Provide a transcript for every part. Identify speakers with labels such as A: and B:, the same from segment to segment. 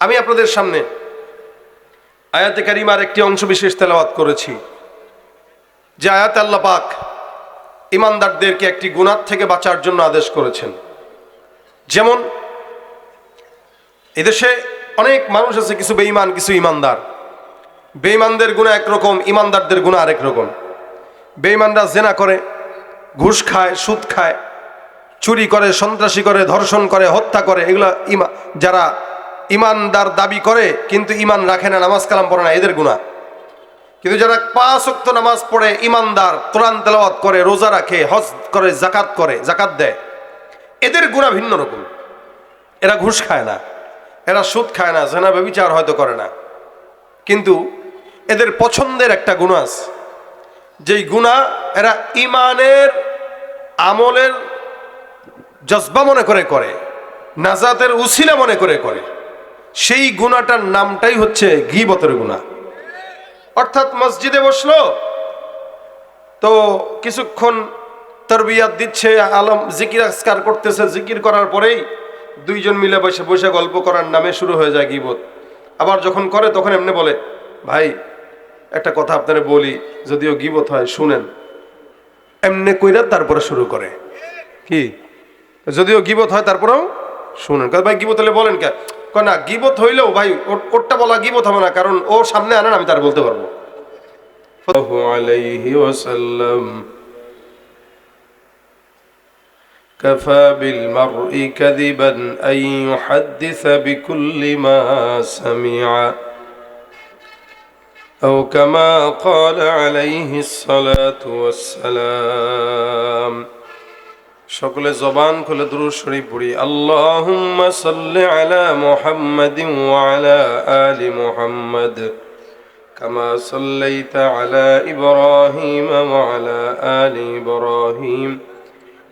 A: আমি আপনাদের সামনে আয়াতে কারিমার একটি অংশ বিশেষ তেলাওয়াত করেছি। যে আয়াত আল্লাহ পাক ইমানদারদেরকে একটি গুণার থেকে বাঁচার জন্য আদেশ করেছেন। যেমন, এদেশে অনেক মানুষ আছে, কিছু বেঈমান, কিছু ইমানদার। বেঈমানদের গুণা একরকম, ইমানদারদের গুণা আরেক রকম। বেঈমানরা জেনা করে, ঘুষ খায়, সুদ খায়, চুরি করে, সন্ত্রাসী করে, ধর্ষণ করে, হত্যা করে, এগুলো ইমা যারা ইমানদার দাবি করে, কিন্তু ইমান রাখে না, নামাজ কালাম পড়ে না, এদের গুণা কিন্তু যারা পাঁচ অক্ত নামাজ পড়ে ইমানদার কোরআন তেলাওয়াত করে, রোজা রাখে, হজ করে জাকাত করে জাকাত দেয়, এদের গুণা ভিন্ন রকম। এরা ঘুষ খায় না, এরা সুদ খায় না, জেনা ব্যবিচার হয়তো করে না। কিন্তু এদের পছন্দের একটা গুণ আছে। যেই গুণা এরা ইমানের আমলের জজবা মনে করে করে, নাজাতের উসিলা মনে করে করে। সেই গুণাটার নামটাই হচ্ছে গিবতের গুণা অর্থাৎ মসজিদে বসল, তো কিছুক্ষণ তরবিয়াত দিচ্ছে, আলম জিকির আজকার করতেছে, জিকির করার পরেই দুইজন মিলে বসে বসে গল্প করার নামে শুরু হয়ে যায় গিবত। আবার যখন করে, তখন এমনি বলে, ভাই, একটা কথা আপনারা বলি, যদিও গিবত হয়, শুনেন। এমনি কইরা তারপরে শুরু করে। কি? যদিও গিবত হয়, তারপরেও শুনেন। ভাই, গিবত হলে বলেন কে? না গিবত হইলেও ভাই ওর- ওরটা বলা গিবত হবে না কারণ ও সামনে আনেন আমি তার বলতে পারবো আলাইহি ওয়াসাল্লাম كفى بالمرء كذبا أن يحدث بكل ما سمع أو كما قال عليه الصلاة والسلام সকলে জবান খুলে দুরূদ শরীফ পড়ি আল্লাহুম্মা সাল্লি আলা মুহাম্মাদিন ওয়া আলা আলি মুহাম্মাদ কামা সাল্লাইতা আলা ইব্রাহিম ওয়া আলা আলি ইব্রাহিম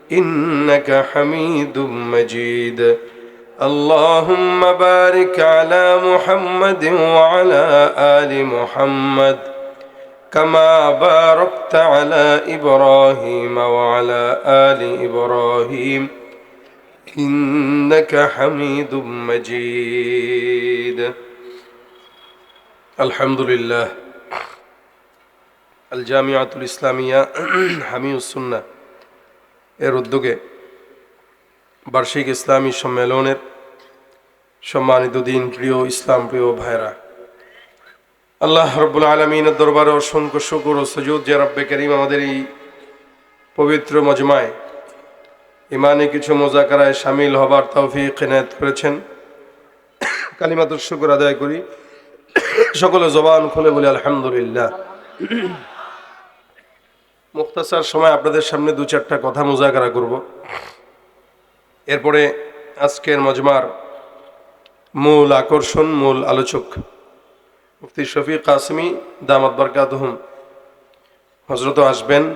A: إنك حميد مجيد اللهم بارك على محمد وعلى آل محمد كما باركت على إبراهيم وعلى آل إبراهيم إنك حميد مجيد الحمد لله الجامعة الإسلامية حمي السنة এর উদ্যোগে বার্ষিক ইসলামী সম্মেলনের সম্মানিত দিন প্রিয় ইসলাম প্রিয় ভাইরা আল্লাহ রব্বুল আলমিনের দরবারে অসংখ্য শুকুর ও সজুদ, যে রব্বে করিম আমাদের এই পবিত্র মজমায় ইমানে কিছু মোজাকারায় সামিল হবার তৌফিক এনায়েত করেছেন। কালিমাতুর শুকুর আদায় করি। সকলে জবান খুলে বলি, আলহামদুলিল্লাহ। মুক্তাসার সময় আপনাদের সামনে দু চারটা কথা মোজাকারা করব। এরপরে আজকের মজমার মূল আকর্ষণ, মূল আলোচক মুফতি শফিক কাসমি, দামাত বরকাতহুম। হজরত আসবেন,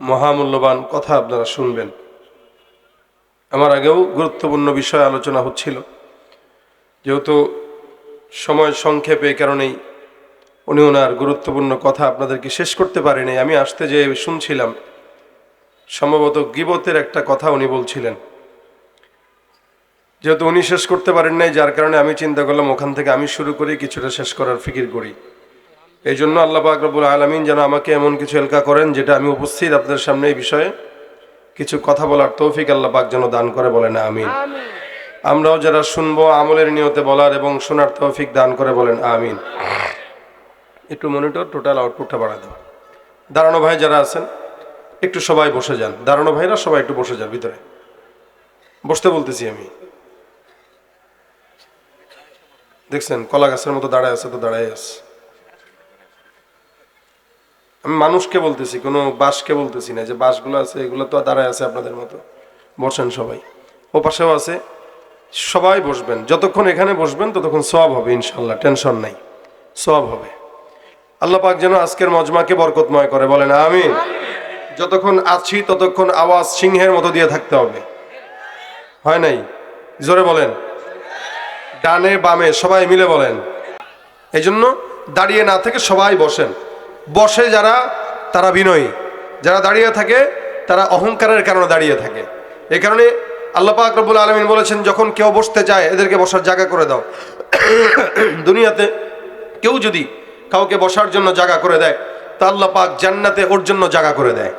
A: মহামূল্যবান কথা আপনারা শুনবেন। আমার আগেও গুরুত্বপূর্ণ বিষয় আলোচনা হচ্ছিল। যেহেতু সময় সংক্ষেপে কারণেই উনি ওনার গুরুত্বপূর্ণ কথা আপনাদেরকে শেষ করতে পারেনি, আমি আসতে যে শুনছিলাম। সম্ভবত গিবতের একটা কথা উনি বলছিলেন। যেহেতু উনি শেষ করতে পারেন নাই যার কারণে আমি চিন্তা করলাম ওখান থেকে আমি শুরু করি কিছুটা শেষ করার ফিকির করি। এই জন্য আল্লাহ আকরবুল আলমিন যেন আমাকে এমন কিছু এলকা করেন যেটা আমি উপস্থিত আপনাদের সামনে এই বিষয়ে কিছু কথা বলার তৌফিক আল্লাহ পাক যেন দান করে বলেন আমিন। আমরাও যারা শুনব আমলের নিয়তে বলার এবং শোনার তৌফিক দান করে বলেন আমিন। একটু মনিটর টোটাল আউটপুটটা বাড়া দাও। দাঁড়ানো ভাই যারা আছেন একটু সবাই বসে যান। দাঁড়ানো ভাইরা সবাই একটু বসে যান ভিতরে। বসতে বলতেছি আমি। দেখছেন কলা গাছের মতো দাঁড়ায় আছে তো দাঁড়ায় আছে। আমি মানুষকে বলতেছি কোনো বাসকে বলতেছি না যে বাসগুলো আছে এগুলো তো দাঁড়ায় আছে আপনাদের মতো। বসেন সবাই। ও পাশেও আছে সবাই বসবেন। যতক্ষণ এখানে বসবেন ততক্ষণ সব হবে ইনশাল্লাহ টেনশন নাই। সব হবে। আল্লাহ পাক যেন আজকের মজমাকে বরকতময় করে বলেন আমি যতক্ষণ আছি ততক্ষণ আওয়াজ সিংহের মতো দিয়ে থাকতে হবে। হয় নাই? জোরে বলেন। ডানে, বামে, সবাই মিলে বলেন। এই জন্য দাঁড়িয়ে না থেকে সবাই বসেন। বসে যারা, তারা বিনয়ী। যারা দাঁড়িয়ে থাকে, তারা অহংকারের কারণে দাঁড়িয়ে থাকে। এই কারণে আল্লাহ পাক রব্বুল আলমিন বলেছেন, যখন কেউ বসতে চায়, এদেরকে বসার জায়গা করে দাও। দুনিয়াতে কেউ যদি কাউকে বসার জন্য জায়গা করে দেয়, তা আল্লাহ পাক জান্নাতে ওর জন্য জায়গা করে দেয়।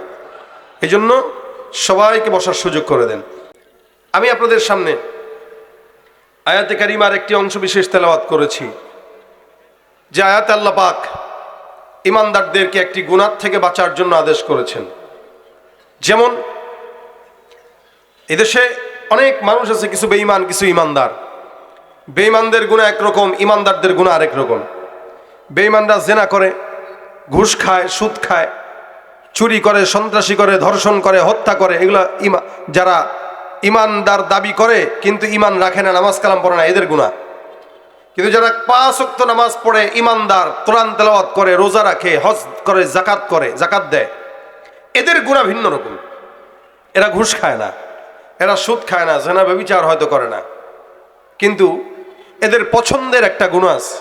A: এই জন্য সবাইকে বসার সুযোগ করে দেন। আমি আপনাদের সামনে আয়াতে কারিমার একটি অংশ বিশেষ তেলাওয়াত করেছি। যে আয়াত আল্লাহ পাক ইমানদারদেরকে একটি গুণার থেকে বাঁচার জন্য আদেশ করেছেন। যেমন, এদেশে অনেক মানুষ আছে, কিছু বেঈমান, কিছু ইমানদার। বেঈমানদের গুণা একরকম, ইমানদারদের গুণা আরেক রকম। বেঈমানরা জেনা করে, ঘুষ খায়, সুদ খায়, চুরি করে, সন্ত্রাসী করে, ধর্ষণ করে, হত্যা করে, এগুলো ইমা যারা ইমানদার দাবি করে, কিন্তু ইমান রাখে না, নামাজ কালাম পড়ে না, এদের গুণা কিন্তু যারা পাঁচ ওয়াক্ত নামাজ পড়ে ইমানদার কোরআন তেলাওয়াত করে, রোজা রাখে, হজ করে জাকাত করে জাকাত দেয়, এদের গুণা ভিন্ন রকম। এরা ঘুষ খায় না, এরা সুদ খায় না, জেনা ব্যবিচার হয়তো করে না। কিন্তু এদের পছন্দের একটা গুণ আছে।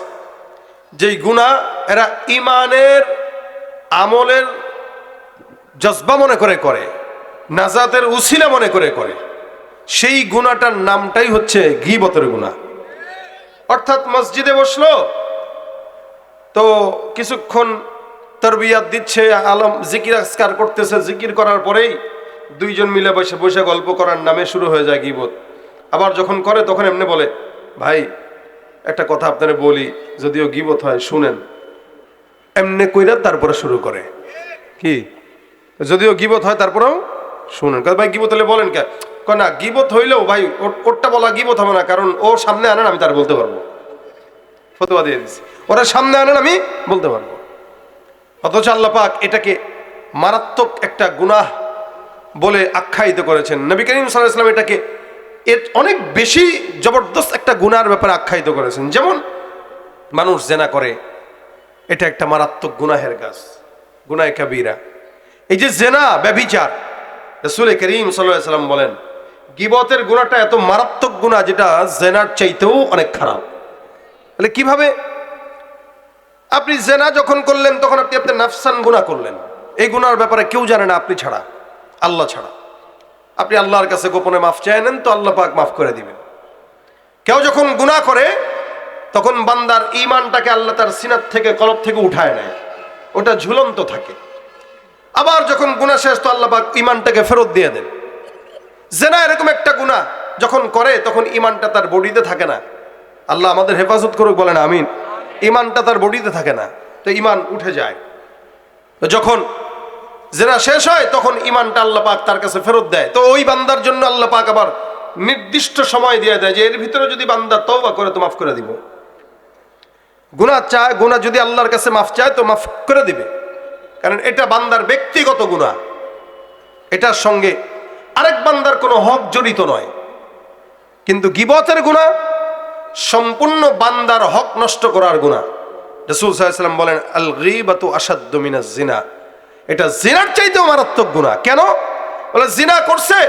A: যেই গুণা এরা ইমানের আমলের জজবা মনে করে করে, নাজাতের উসিলা মনে করে করে। সেই গুণাটার নামটাই হচ্ছে গিবতের গুণা অর্থাৎ মসজিদে বসল, তো কিছুক্ষণ তরবিয়াত দিচ্ছে, আলম জিকির আজকার করতেছে, জিকির করার পরেই দুইজন মিলে বসে বসে গল্প করার নামে শুরু হয়ে যায় গিবত। আবার যখন করে, তখন এমনি বলে, ভাই, একটা কথা আপনারা বলি, যদিও গিবত হয়, শুনেন। এমনি কইরা তারপরে শুরু করে। কি? যদিও গিবত হয়, তারপরেও শুনেন ভাই গিবত হলে বলেন কে? না, গিবত হইলেও ভাই ওর- ওরটা বলা গিবত হবে না, কারণ ও সামনে আনেন, আমি তার বলতে পারব। ফতোয়া দিয়ে দিচ্ছি ওরা সামনে আনেন, আমি বলতে পারব। অথচ আল্লাহ পাক এটাকে মারাত্মক একটা গুনাহ বলে আখ্যায়িত করেছেন। নবী করিম সাল্লাহ এটাকে এর অনেক বেশি জবরদস্ত একটা গুনার ব্যাপারে আখ্যায়িত করেছেন। যেমন মানুষ জেনা করে, এটা একটা মারাত্মক গুনাহের কাজ। গুনায় কাবিরা। এই যে জেনা, ব্যভিচার রসুল করিম সাল্লাম বলেন, গিবতের গুণাটা এত মারাত্মক গুণা যেটা জেনার চাইতেও অনেক খারাপ। তাহলে কীভাবে? আপনি জেনা যখন করলেন, তখন আপনি আপনার নাফসান গুণা করলেন। এই গুনার ব্যাপারে কেউ জানে না আপনি ছাড়া, আল্লাহ ছাড়া। আপনি আল্লাহর কাছে গোপনে মাফ চাই নেন তো আল্লাহ পাক মাফ করে দিবেন। কেউ যখন গুনাহ করে, তখন বান্দার ইমানটাকে আল্লাহ তার সিনার থেকে, কলব থেকে উঠায় নেয়। ওটা ঝুলন্ত থাকে। আবার যখন গুনাহ শেষ, তো আল্লাহ পাক ইমানটাকে ফেরত দিয়ে দেন। জেনা এরকম একটা গুনাহ যখন করে, তখন ইমানটা তার বডিতে থাকে না। আল্লাহ আমাদের হেফাজত করুক, বলেন আমিন। ইমানটা তার বডিতে থাকে না, তো ইমান উঠে যায়। তো যখন জেনা শেষ হয়, তখন ইমানটা আল্লাহ পাক তার কাছে ফেরত দেয়। তো ওই বান্দার জন্য আল্লাহ পাক আবার নির্দিষ্ট সময় দিয়ে দেয় যে, এর ভিতরে যদি বান্দা তওবা করে, তো মাফ করে দিব। গুনাহ চায়, গুনাহ যদি আল্লাহর কাছে মাফ চায়, তো মাফ করে দিবে। কারণ এটা বান্দার ব্যক্তিগত গুনাহ। এটার সঙ্গে আরেক বান্দার কোনো হক জড়িত নয়। কিন্তু গিবতের গুনাহ, সম্পূর্ণ বান্দার হক নষ্ট করার গুণা রসুল সাল্লাম বলেন আল গিবাতু আসাদ্দু মিনাজ জিনা। এটা জিনার চাইতেও মারাত্মক গুণা কেন? বলে, জিনা করছে,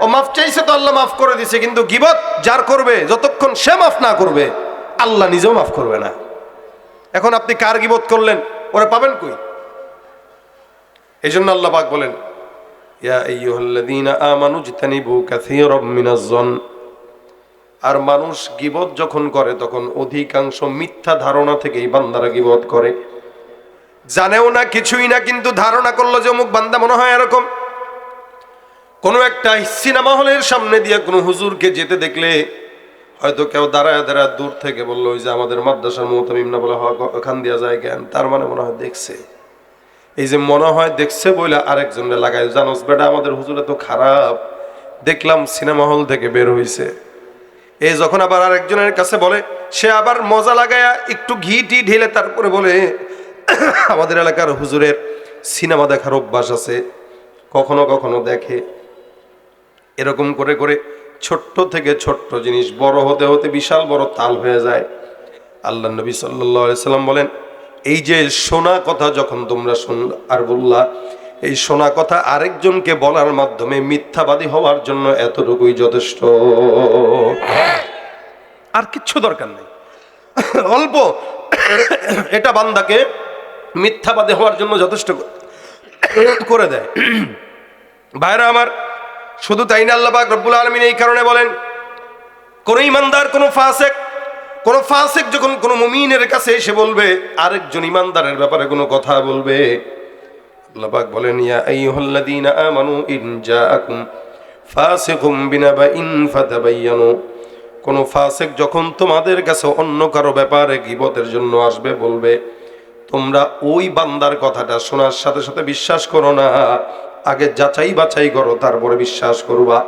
A: ও মাফ চাইছে তো আল্লাহ মাফ করে দিছে, কিন্তু গিবত যার করবে, যতক্ষণ সে মাফ না করবে, আল্লাহ নিজেও মাফ করবে না। এখন আপনি কার গিবত করলেন? ওরা পাবেন কই? এই জন্য আল্লাহ বলেন আর মানুষ গিবত যখন করে, তখন অধিকাংশ মিথ্যা ধারণা থেকেই বান্দারা গিবত করে। জানেও না, কিছুই না, কিন্তু ধারণা করল যে অমুক বান্দা মনে হয় এরকম। কোনো একটা সিনেমা হলের সামনে দিয়ে কোনো হুজুরকে যেতে দেখলে হয়তো কেউ দাঁড়ায় দাঁড়ায় দূর থেকে বলল, ওই যে আমাদের মাদ্রাসার মোহতামিম না বলে ওখান দিয়া যায় জ্ঞান তার মানে মনে হয় দেখছে। এই যে মনে হয় দেখছে বইলে আরেকজনে লাগায় জানোস বেটা, আমাদের হুজুরে তো খারাপ। দেখলাম সিনেমা হল থেকে বের হইছে। এ যখন আবার আরেকজনের কাছে বলে, সে আবার মজা লাগায়া একটু ঘি টি ঢেলে তারপরে বলে, আমাদের এলাকার হুজুরের সিনেমা দেখার অভ্যাস আছে। কখনো কখনো দেখে। এরকম করে করে ছোট্ট থেকে ছোট্ট জিনিস, বড় হতে হতে বিশাল বড় তাল হয়ে যায়। আল্লাহ নবী সাল্লাহ সাল্লাম বলেন এই যে শোনা কথা যখন তোমরা শুন আর বললা, এই শোনা কথা আরেকজনকে বলার মাধ্যমে মিথ্যাবাদী হওয়ার জন্য এতটুকুই যথেষ্ট। আর কিচ্ছু দরকার নেই। অল্প এটা বান্দাকে মিথ্যাবাদী হওয়ার জন্য যথেষ্ট করে দেয়। ভাইরা আমার, শুধু তাই না আল্লাহ রব্বুল আলমিন এই কারণে বলেন, কোন ইমানদার কোন ফাসেক কোন ফাসিক যখন কোন মুমিনের কাছে এসে বলবে, আরেকজন ইমানদারের ব্যাপারে কোনো কথা বলবে, আল্লাহ বলেন, ইয়া আইয়ুহাল্লাযীনা আমানু ইন জাআকুম ফাসিকুম বিনাবাইন ফাতাবায়ানু কোন ফাসিক যখন তোমাদের কাছে অন্য কারও ব্যাপারে গিবতের জন্য আসবে, বলবে, তোমরা ওই বান্দার কথাটা শোনার সাথে সাথে বিশ্বাস করো না, আগে যাচাই বাছাই করো, তারপরে বিশ্বাস করবা।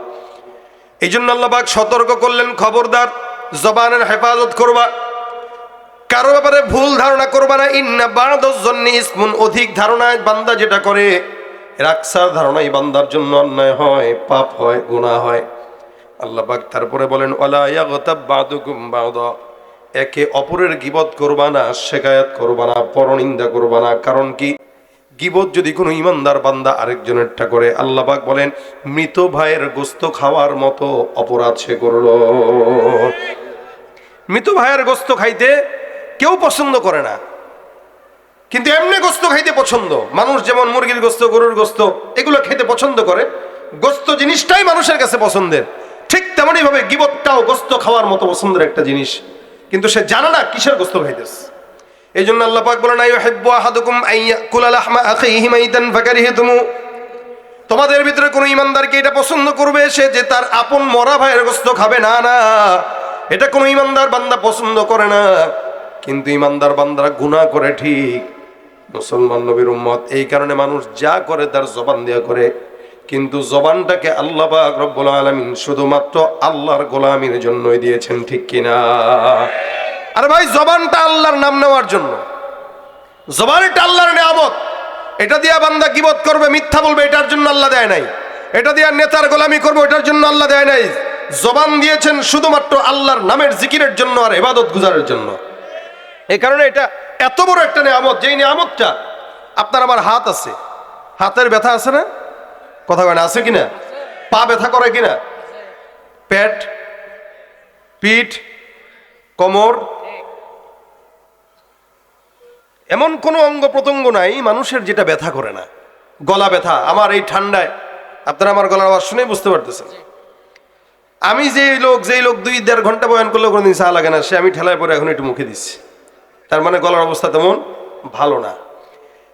A: এই জন্য আল্লাহবাক সতর্ক করলেন খবরদার। জবানের হেফাজত করবা। কারও ব্যাপারে ভুল ধারণা করবা না। ইন্না বাদজন্নি ইসমুন, অধিক ধারণায় বান্দা যেটা করে, রাক্সার ধারণাই বান্দার জন্য অন্যায় হয়, পাপ হয়, গুনাহ হয়। আল্লাহ পাক তারপরে বলেন একে অপরের গিবত করবা না শেকায়াত করবা না, পরনিন্দা করবা না। কারণ কি? গিবত যদি কোনো ইমানদার বান্দা আরেকজনেরটা করে, আল্লাহ পাক বলেন, মৃত ভাইয়ের গোস্ত খাওয়ার মতো অপরাধ সে করল। মৃত ভাইয়ের গোস্ত খাইতে কেউ পছন্দ করে না। কিন্তু এমনি গোস্ত খাইতে পছন্দ। মানুষ যেমন মুরগির গোস্ত, গরুর গোস্ত, এগুলো খেতে পছন্দ করে। গোস্ত জিনিসটাই মানুষের কাছে পছন্দের। ঠিক তেমনই ভাবে গিবতটাও গোস্ত খাওয়ার মতো পছন্দের একটা জিনিস। কিন্তু সে জানে না কিসের গোস্ত খাইতেছে। এই জন্য আল্লাহ ফাকারিহতুমু। তোমাদের ভিতরে কোনো ইমানদারকে এটা পছন্দ করবে? সে যে তার আপন মরা ভাইয়ের গোস্ত খাবে? না না। এটা কোনো ইমানদার বান্দা পছন্দ করে না। কিন্তু ইমানদার বান্দারা গুনাহ করে ঠিক। মুসলমান নবীর উম্মত, এই কারণে মানুষ যা করে তার জবান দিয়া করে। কিন্তু জবানটাকে আল্লাহ পাক রব্বুল আলামিন শুধুমাত্র আল্লাহর গোলামির জন্যই দিয়েছেন, ঠিক কিনা? আরে ভাই, জবানটা আল্লাহর নাম নেওয়ার জন্য। জবানটা আল্লাহর নিয়ামত। এটা দিয়া বান্দা কিবত করবে, মিথ্যা বলবে, এটার জন্য আল্লাহ দেয় নাই। এটা দিয়া নেতার গোলামি করবে এটার জন্য আল্লাহ দেয় নাই। জবান দিয়েছেন শুধুমাত্র আল্লাহর নামের জিকিরের জন্য আর এবাদত গুজারের জন্য। এই কারণে এটা এত বড় একটা নিয়ামত, যেই নিয়ামতটা আপনার আমার হাত আছে। হাতের ব্যথা আছে না? কথা কয় না, আছে কিনা? পা ব্যথা করে কিনা? পেট, পিঠ, কোমর এমন কোনো অঙ্গ প্রত্যঙ্গ নাই, মানুষের যেটা ব্যথা করে না। গলা ব্যথা, আমার এই ঠান্ডায়। আপনারা আমার গলার আওয়াজ শুনে বুঝতে পারতেছেন। আমি যে লোক, যেই লোক দুই, দেড় ঘণ্টা বয়ান করলেও কোনোদিন চা লাগে না, সে আমি ঠেলায় পরে এখন একটু মুখে দিচ্ছি। তার মানে গলার অবস্থা তেমন ভালো না।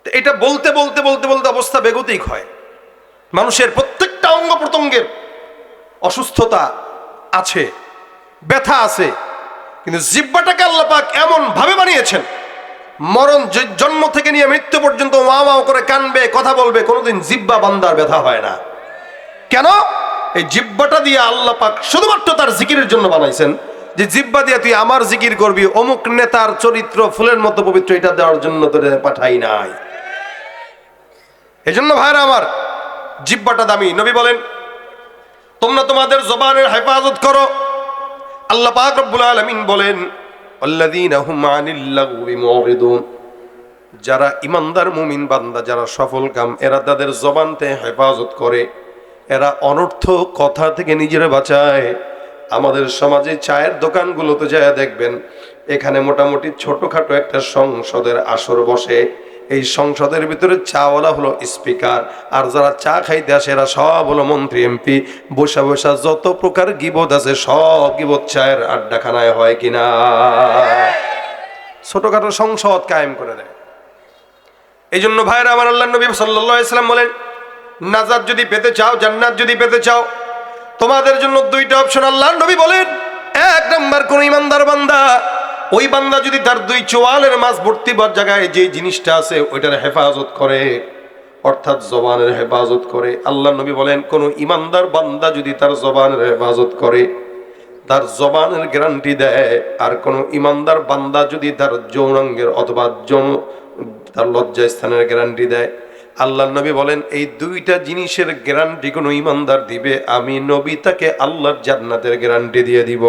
A: এটা বলতে বলতে বলতে বলতে অবস্থা বেগতিক হয়। মানুষের প্রত্যেকটা অঙ্গ প্রত্যঙ্গের অসুস্থতা আছে, ব্যথা আছে, কিন্তু জিব্বাটাকে আল্লাপাক এমন ভাবে বানিয়েছেন মরণ জন্ম থেকে নিয়ে মৃত্যু পর্যন্ত ওয়া ওয়া করে কানবে, কথা বলবে, কোনোদিন জিব্বা বান্দার ব্যথা হয় না। কেন? এই জিব্বাটা দিয়ে আল্লাহ পাক শুধুমাত্র তার জিকিরের জন্য বানাইছেন। যে জিব্বা দিয়ে তুই আমার জিকির করবি, অমুক নেতার চরিত্র ফুলের মতো পবিত্র, এটা দেওয়ার জন্য তোরে পাঠাই নাই। এজন্য ভাইরা আমার, জিব্বাটা দামি। নবী বলেন, তোমরা তোমাদের জবানের হেফাজত করো। আল্লাহ পাক রব্বুল আলামিন বলেন যারা ইমানদার মুমিন বান্দা, যারা সফল কাম, এরা তাদের জবানতে হেফাজত করে। এরা অনর্থ কথা থেকে নিজেরা বাঁচায়। আমাদের সমাজে চায়ের দোকানগুলোতে যায় দেখবেন, এখানে মোটামুটি ছোটখাটো একটা সংসদের আসর বসে। এই সংসদের ভিতরে চাওয়ালা হলো স্পিকার। আর যারা চা খাইতে আসে, এরা সব হলো মন্ত্রী, এমপি। বসা বসা যত প্রকার গিবত আছে, সব গিবত চায়ের আড্ডাখানায় হয় কিনা। ছোটখাটো সংসদ কায়েম করে দেয়। এই জন্য ভাইরা, আমার আল্লাহ নবী সাল্লাম বলেন নাজাদ যদি পেতে চাও, জান্নাত যদি পেতে চাও, তোমাদের জন্য দুইটা অপশন আল্লাহ নবী বলেন। এক নাম্বার, কোন ইমানদার বান্দা ওই বান্দা যদি তার দুই চোয়ালের মাছ ভর্তি বার জায়গায় যে জিনিসটা আছে, ওইটার হেফাজত করে, অর্থাৎ জবানের হেফাজত করে। আল্লাহ নবী বলেন, কোন ইমানদার বান্দা যদি তার জবানের হেফাজত করে, তার জবানের গ্যারান্টি দেয়, আর কোন ইমানদার বান্দা যদি তার যৌনাঙ্গের অথবা যৌন, তার লজ্জা স্থানের গ্যারান্টি দেয়। আল্লাহ নবী বলেন, এই দুইটা জিনিসের গ্যারান্টি কোন ইমানদার দিবে, আমি নবী তাকে আল্লাহর জান্নাতের গ্যারান্টি দিয়ে দিব।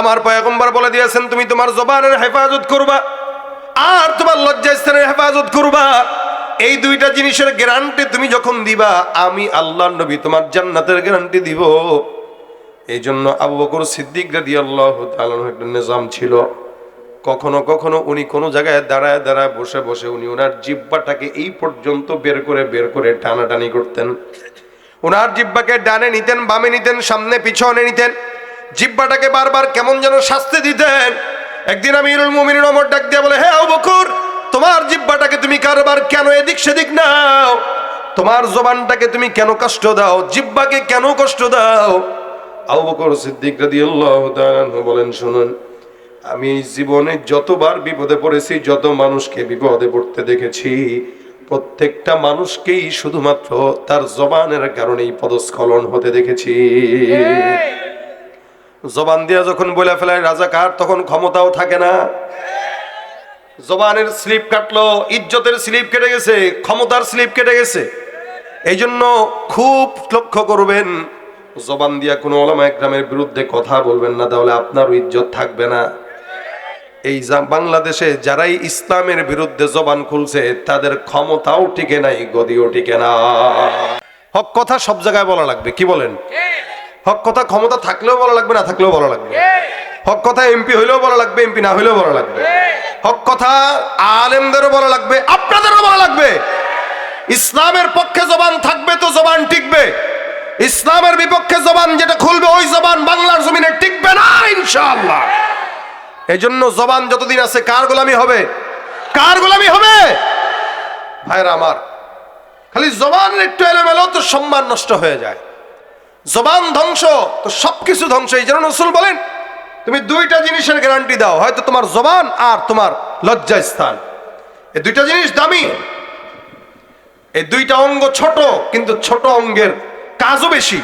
A: আমার পয়গম্বর বলে দিয়েছেন, তুমি তোমার জবানের হেফাজত করবা আর তোমার লজ্জা স্থানের হেফাজত করবা। এই দুইটা জিনিসের গ্যারান্টি তুমি যখন দিবা, আমি আল্লাহ নবী তোমার জান্নাতের গ্যারান্টি দিব। এই জন্য আবু বকর সিদ্দিক রাদি আল্লাহ একটা নিজাম ছিল। কখনো কখনো উনি কোনো জায়গায় দাঁড়ায় দাঁড়ায় বসে বসে উনি ওনার জিব্বাটাকে এই পর্যন্ত বের করে বের করে টানাটানি করতেন। ওনার জিব্বাকে ডানে নিতেন, বামে নিতেন, সামনে পিছনে নিতেন। জিব্বাটাকে বারবার কেমন যেন শাস্তি দিতেন। একদিন আমি ইরুল মুমিন অমর ডাক দিয়ে বলে, হে বকুর, তোমার জিব্বাটাকে তুমি কারবার কেন এদিক সেদিক নাও? তোমার জবানটাকে তুমি কেন কষ্ট দাও? জিব্বাকে কেন কষ্ট দাও? আবু বকর সিদ্দিক বলেন, শুনুন, আমি জীবনে যতবার বিপদে পড়েছি, যত মানুষকে বিপদে পড়তে দেখেছি, প্রত্যেকটা মানুষকেই শুধুমাত্র তার জবানের কারণেই পদস্খলন হতে দেখেছি। জবান দিয়া যখন বলে ফেলায়, রাজা রাজাকার তখন ক্ষমতাও থাকে না। জবানের স্লিপ কাটলো, ইজ্জতের স্লিপ কেটে গেছে, ক্ষমতার স্লিপ কেটে গেছে। এই জন্য খুব লক্ষ্য করবেন, জবান দিয়া কোনো ওলামা একরামের বিরুদ্ধে কথা বলবেন না, তাহলে আপনারও ইজ্জত থাকবে না। এই বাংলাদেশে যারাই ইসলামের বিরুদ্ধে জবান খুলছে, তাদের ক্ষমতাও টিকে নাই, গদিও টিকে না। হক কথা সব জায়গায় বলা লাগবে, কি বলেন? হক কথা ক্ষমতা থাকলেও বলা লাগবে না থাকলেও বলা লাগবে। হক কথা এমপি হইলেও বলা লাগবে এমপি না হইলেও বলা লাগবে। হক কথা আলেমদেরও বলা লাগবে আপনাদেরও বলা লাগবে। ইসলামের পক্ষে জবান থাকবে তো জবান টিকবে। ইসলামের বিপক্ষে জবান যেটা খুলবে ওই জবান বাংলার জমিনে টিকবে না ইনশাআল্লাহ। এই জন্য জবান যতদিন আছে কার গোলামি হবে? কার গোলামি হবে? ভাইরা আমার খালি জবানের একটু এলোমেলো তো সম্মান নষ্ট হয়ে যায়। জবান ধ্বংস, তো সবকিছু ধ্বংস। এই জন্য রসুল বলেন, তুমি দুইটা জিনিসের গ্যারান্টি দাও, হয়তো তোমার জবান আর তোমার লজ্জা স্থান। এই দুইটা জিনিস দামি। এই দুইটা অঙ্গ ছোট, কিন্তু ছোট অঙ্গের কাজও বেশি।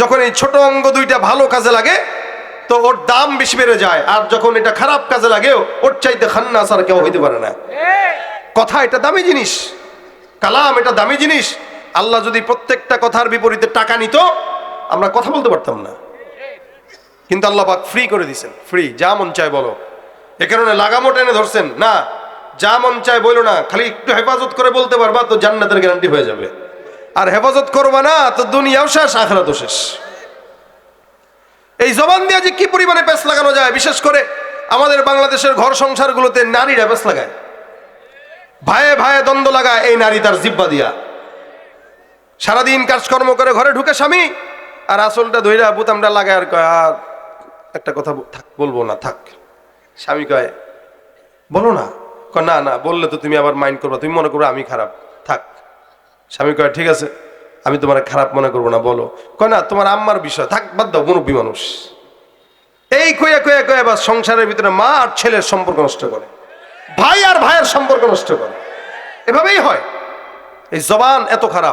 A: যখন এই ছোট অঙ্গ দুইটা ভালো কাজে লাগে, তো ওর দাম বেশি বেড়ে যায়। আর যখন এটা খারাপ কাজে লাগে, ওর চাইতে খান্নাস আর কেউ হইতে পারে না। কথা এটা দামি জিনিস। কালাম এটা দামি জিনিস। আল্লাহ যদি প্রত্যেকটা কথার বিপরীতে টাকা নিত আমরা কথা বলতে পারতাম না। কিন্তু আল্লাহ পাক ফ্রি করে দিছেন ফ্রি যা মন চায় বলো। এ কারণে লাগামো টেনে ধরছেন। না, যা মন চায় বলো না, খালি একটু হেফাজত করে বলতে পারবা তো জান্নাতের গ্যারান্টি হয়ে যাবে। আর হেফাজত করবা না, তো দুনিয়াও শেষ, আখরাতও শেষ। এই জবান দিয়ে যে কি পরিমাণে পেস লাগানো যায়, বিশেষ করে আমাদের বাংলাদেশের ঘর সংসারগুলোতে নারীরা পেস লাগায়। ভাইয়ে ভাইয়ে দ্বন্দ্ব লাগায় এই নারী তার জিব্বা দিয়া। সারাদিন কাজকর্ম করে ঘরে ঢুকে স্বামী আর আসলটা ধইরা বুতামটা লাগায় আর কয়, আর একটা কথা থাক, বলব না, থাক। স্বামী কয়, বলো না। কয়, না না, বললে তো তুমি আবার মাইন্ড করবা, তুমি মনে করবে আমি খারাপ। থাক। স্বামী কয়, ঠিক আছে, আমি তোমার খারাপ মনে করব না, বলো। কয়, না, তোমার আম্মার বিষয়, থাক, বাদ দাও, মুরব্বী মানুষ। এই কয়ে কয়ে কয়ে বা সংসারের ভিতরে মা আর ছেলের সম্পর্ক নষ্ট করে। ভাই আর ভাইয়ের সম্পর্ক নষ্ট করে। এভাবেই হয়। এই জবান এত খারাপ।